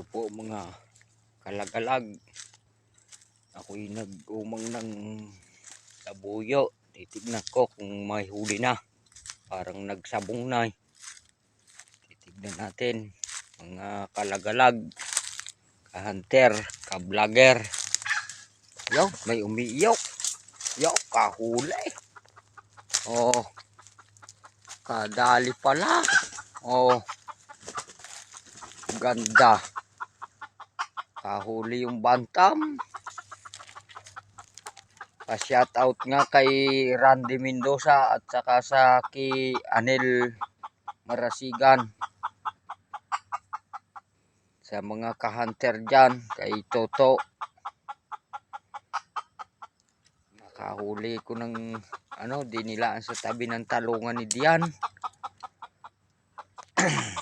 Ito po mga kalagalag. Ako'y nag-umang ng tabuyo. Titignan ko kung may huli na. Parang nagsabong na. eh. Titignan natin. Mga kalagalag. Ka-hunter. Ka-vlogger. Yo, may umiiyok. Yo, kahuli. Oh. Kadali pala. Oh. Ganda. Kahuli yung bantam. Pa-shout out nga kay Randy Mendoza at saka sa kay Anel Marasigan. Sa mga ka-hunter dyan, kay Toto. Nakahuli ko ng ano, dinilaan sa tabi ng talungan ni Dian.